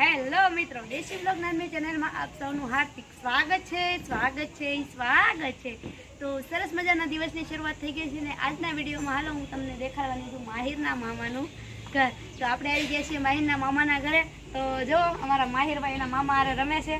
Hello મિત્રો, દેશી blog નામની ચેનલમાં આપ સૌનું હાર્દિક સ્વાગત છે સ્વાગત છે સ્વાગત છે. તો સરસ મજાના દિવસની શરૂઆત થઈ ગઈ છે ને આજના વિડીયોમાં હાલો હું તમને દેખાડવાની છું માહિરના મામાનું ઘર. તો આપણે આવી ગયા છીએ માહિરના મામાના ઘરે. તો જો, અમારા માહિરભાઈના મામા હારે રમે છે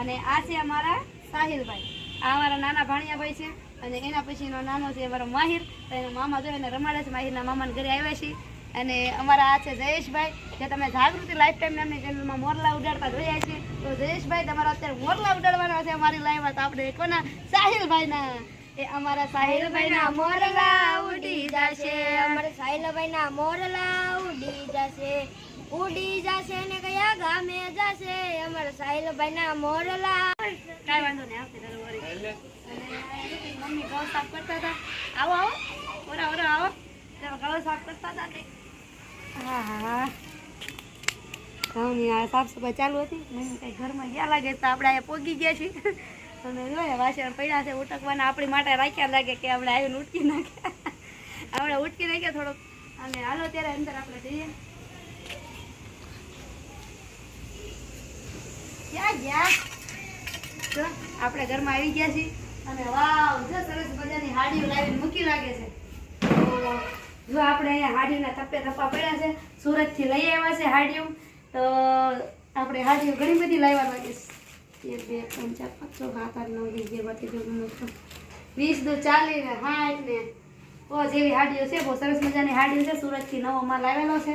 અને આ છે અમારા સાહિલભાઈ. આ અમારા નાના ભાણિયાભાઈ છે અને એના પછીનો નાનો છે અમારો માહિર. તો એના મામા જો એને રમાડે છે, માહિરના મામાના ઘરે આવ્યા છીએ. અને અમારા આ છે જયેશભાઈ, જે તમે જાગૃતિ લાઈફ ટાઈમ નામની ચેનલમાં મોરલા ઉડાડતા જોયા છે. તો જયેશભાઈ, તમારા અત્યારે મોરલા ઉડાડવાના છે અમારી લાઈવમાં તો આપણે કોના? સાહિલભાઈના. એ અમારા સાહિલભાઈના મોરલા ઉડી જશે. અમારે સાહિલભાઈના મોરલા ઉડી જશે. ઉડી જશે ને કયા ગામે જશે? અમારે સાહિલભાઈના મોરલા. કાંઈ વાંધો નહીં, આવતી. અને મમ્મી ગૌ સાફ કરતા હતા. આવો આવો. ઓરા ઓરા કરતા હા હા. ઘઉંની આ સાફ સફાઈ ચાલુ હતી. કંઈ ઘરમાં ગયા લાગે તો આપણે અહીંયા પોગી ગયા છીએ. અને જોઈએ પડ્યા છે, ઉટકવાના. આપણી માટે રાખ્યા લાગે કે આપણે આવીને ઉટકી નાખ્યા. આપણે ઉટકી નાખ્યા થોડોક. અને હાલો ત્યારે અંદર આપણે જઈએ. ક્યાં ગયા? આપણે ઘરમાં આવી ગયા છીએ. અને વાવ, જો સરસ મજાની હાડીઓ લાવીને મૂકી લાગે છે. જો આપણે અહીંયા હાડીના થપ્પે થપ્પા પડ્યા છે, સુરતથી લઈ આવ્યા છે હાડીઓ. તો આપણે હાડીઓ ઘણી બધી લાવવા લાગે એક, બે, ત્રણ, ચાર, પાંચ, છ, સાત, આઠ, નવ વીસ અગિયાર બાર તેર ચૌદ પંદર સોળ વીસ દો ચાલી ને સાઠ ને ઓ જેવી હાડીઓ છે, બહુ સરસ મજાની હાડીઓ છે, સુરતથી નવો માલ આવેલો છે.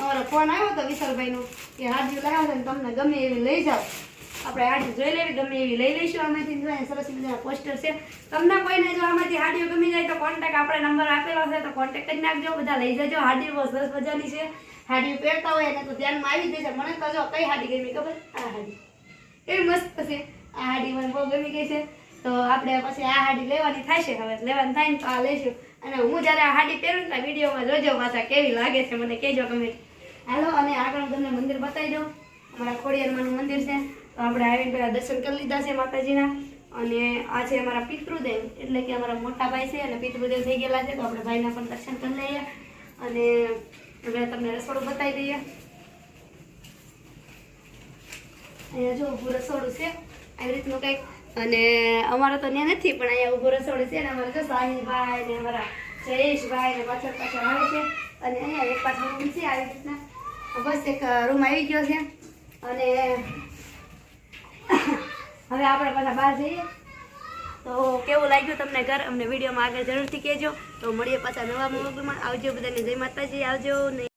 અમારો ફોન આવ્યો હતો વિશાલભાઈનો કે હાડીઓ લાવ્યા છે ને તમને ગમે એવી લઈ જાઓ. આપણે હાડી જોઈ લેવી ગમે એવી લઈ લઈશું આમાંથી. જો સરસ મજાના પોસ્ટર છે. તમને કોઈને જો આમાંથી હાડીઓ ગમી જાય તો કોન્ટેક આપણે નંબર આપેલો છે, તો કોન્ટેક કરી નાખજો. બધા લઈ જજો. હાડી બહુ સરસ મજાની છે. હાડીઓ પહેરતા હોય ને તો ધ્યાનમાં આવી જશે. મને તો જો કઈ હાડી ગમી ખબર? આ હાડી. એવી મસ્ત છે. આ હાડી મને બહુ ગમી ગઈ છે. તો આપણે પછી આ હાડી લેવાની થશે હવે. લેવાની થાય ને તો આ લઈશું. અને હું જ્યારે આ હાડી પહેરું ને વિડીયોમાં જોજો પાછા કેવી લાગે છે. મને કહેજો કમેન્ટ હાલો, અને આગળ તમને મંદિર બતાવી દઉં. અમારા ખોડિયારમાંનું મંદિર છે. તો આપણે આવીને પહેલાં દર્શન કરી લીધા છે માતાજીના. અને આ છે અમારા પિતૃદેવ, એટલે કે અમારા મોટા ભાઈ છે અને પિતૃદેવ થઈ ગયેલા છે, તો આપણે ભાઈના પણ દર્શન કરી લઈએ. અને હવે તમને રસોડું બતાવી દઈએ. અહીંયા જો ઊભું રસોડું છે, આવી રીતનું કંઈક. અને અમારે તો ત્યાં નથી, પણ અહીંયા ઊભું રસોડું છે ને અમારે જો સાહિલભાઈ ને અમારા જયેશભાઈ ને પાછળ પાછળ આવે છે. અને અહીંયા એક પાછળ રૂમ છે, આવી રીતના. બસ એક રૂમ આવી ગયો છે. અને હવે આપણે પાછા બહાર જઈએ. તો કેવું લાગ્યું તમને ઘર? અમને વિડીયોમાં આગળ જરૂરથી કહેજો. તો મળીએ પાછા નવા મોબાઈલમાં આવજો બધાને. જય માતાજી. આવજો ને